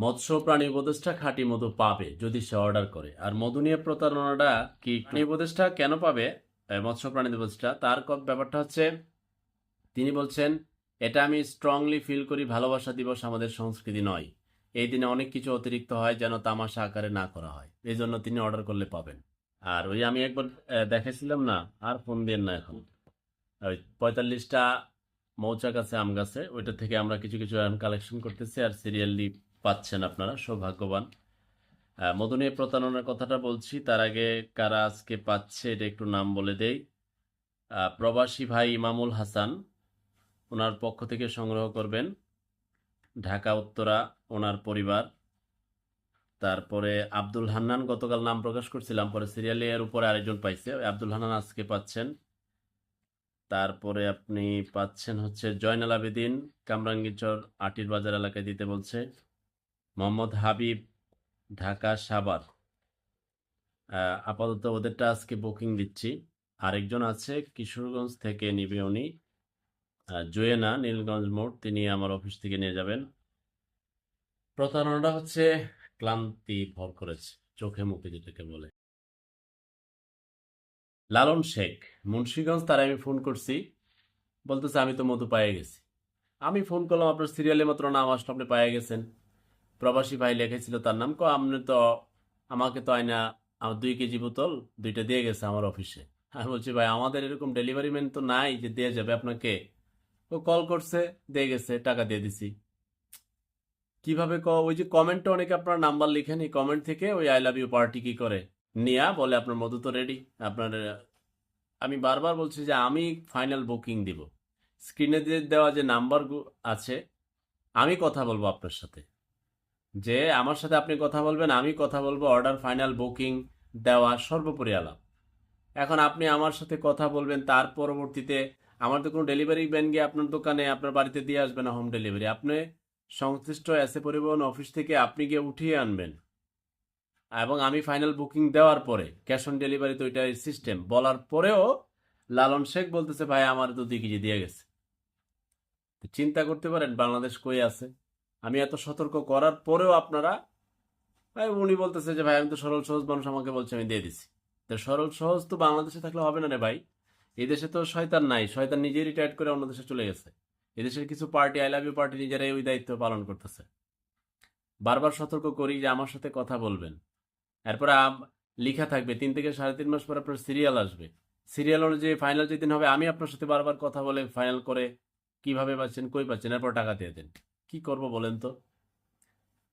মৎস্য প্রাণী উপদেষ্টা খাঁটি মধু পাবে যদি সে অর্ডার করে। আর মধু নিয়ে প্রতারণাটা কি? প্রাণী উপদেষ্টা কেন পাবে? মৎস্য প্রাণী উপদেষ্টা তার ক- ব্যাপারটা হচ্ছে তিনি বলছেন এটা আমি স্ট্রংলি ফিল করি ভালোবাসা দিবস আমাদের সংস্কৃতি নয়। এই দিনে অনেক কিছু অতিরিক্ত হয় যেন তামাশা আকারে না করা হয়। এই জন্য তিনি অর্ডার করলে পাবেন। আর ওই আমি একবার দেখেছিলাম না আর ফোন দেন না এখন। ওই পঁয়তাল্লিশটা মৌচাক আছে আম গাছে ওইটা থেকে আমরা কিছু কিছু কালেকশন করতেছি আর সিরিয়ালি পাচ্ছেন আপনারা সৌভাগ্যবান। আহ, প্রতারণার কথাটা বলছি তার আগে কারা আজকে পাচ্ছে এটা একটু নাম বলে দেই। প্রবাসী ভাই ইমামুল হাসান ওনার পক্ষ থেকে সংগ্রহ করবেন। ঢাকা উত্তরা ওনার পরিবার। তারপরে আব্দুল হান্নান গতকাল নাম প্রকাশ করছিলাম পরে সিরিয়ালে এর উপরে আরেকজন পাইছে আব্দুল হান্নান আজকে পাচ্ছেন। তারপরে আপনি পাচ্ছেন হচ্ছে জয়নাল আবেদিন কামরাঙ্গীচর আটির বাজার এলাকায় দিতে বলছে। মোহাম্মদ হাবিব ঢাকা আহ, আপাতত ওদেরটা আজকে বুকিং দিচ্ছি। আরেকজন আছে কিশোরগঞ্জ থেকে নিবে উনি। জোয়েনা নীলগঞ্জ মোড় তিনি আমার অফিস থেকে নিয়ে যাবেন। প্রতারণাটা হচ্ছে ক্লান্তি ভর করেছে চোখে মুখে যেটাকে বলে। লালন শেখ মুন্সিগঞ্জ তার আমি ফোন করছি। বলতেছে আমি তো মধু পায়ে গেছি। আমি ফোন করলাম আপনার সিরিয়ালে মাত্র নাম আসলো আপনি পায়ে গেছেন। প্রবাসী ভাই লেখেছিল তার নাম কো আপনি তো, আমাকে তো আয়না, আমার দুই কেজি বোতল, দুইটা দিয়ে গেছে আমার অফিসে। আমি বলছি, ভাই, আমাদের এরকম ডেলিভারি ম্যান তো নাই যে দিয়ে যাবে আপনাকে। ও কল করছে, দিয়ে গেছে, টাকা দিয়ে দিছি। কীভাবে ক, ওই যে কমেন্টটা অনেকে আপনার নাম্বার লিখেন এই কমেন্ট থেকে ওই আই লাভ ইউ পার্টি কি করে? নিয়া, বলে, আপনার মধু তো রেডি। আপনার, আমি বারবার বলছি যে, আমি ফাইনাল বুকিং দিব। স্ক্রিনে দেওয়া যে নাম্বার আছে, আমি কথা বলব আপনার সাথে। যে আমার সাথে আপনি কথা বলবেন, আমি কথা বলব অর্ডার ফাইনাল বুকিং দেওয়া সর্বোপরি আলাপ। এখন আপনি আমার সাথে কথা বলবেন, তার পরবর্তীতে আমার তো কোনো ডেলিভারি ব্যান গিয়ে আপনার দোকানে, আপনার বাড়িতে দিয়ে আসবে না হোম ডেলিভারি আপনি সংশ্লিষ্ট এসে পরিবহন অফিস থেকে আপনি গিয়ে উঠিয়ে আনবেন। এবং আমি ফাইনাল বুকিং দেওয়ার পরে ক্যাশ অন ডেলিভারি তো ওইটাই সিস্টেম বলার পরেও লালন শেখ বলতেছে, ভাই, আমার দুই কেজি দিয়ে গেছে। চিন্তা করতে পারেন, বাংলাদেশ কই আছে? আমি এত সতর্ক করার পরেও আপনারা, ভাই উনি বলতেছে যে, ভাই, আমি তো সরল, সহজ মানুষ, আমাকে বলছে, আমি দিয়ে দিছি। তো সরল, সহজ তো বাংলাদেশে থাকলে হবে না রে ভাই। এই দেশে তো শয়তান নাই, শয়তান নিজেই রিটায়ার্ড করে অন্য দেশে চলে গেছে। এদেশের কিছু party I love you party নিজেরাই ওই দায়িত্ব পালন করতেছে। বারবার সতর্ক করি যে, আমার সাথে কথা বলবেন। এরপরে লিখা থাকবে, তিন থেকে সাড়ে তিন মাস পর আপনার সিরিয়াল আসবে। সিরিয়াল অনুযায়ী ফাইনাল যেদিন হবে, আমি আপনার সাথে বারবার কথা বলে ফাইনাল করে কীভাবে পাচ্ছেন, কই পাচ্ছেন, এরপর টাকা দিয়ে দেন। কি করব বলেন তো?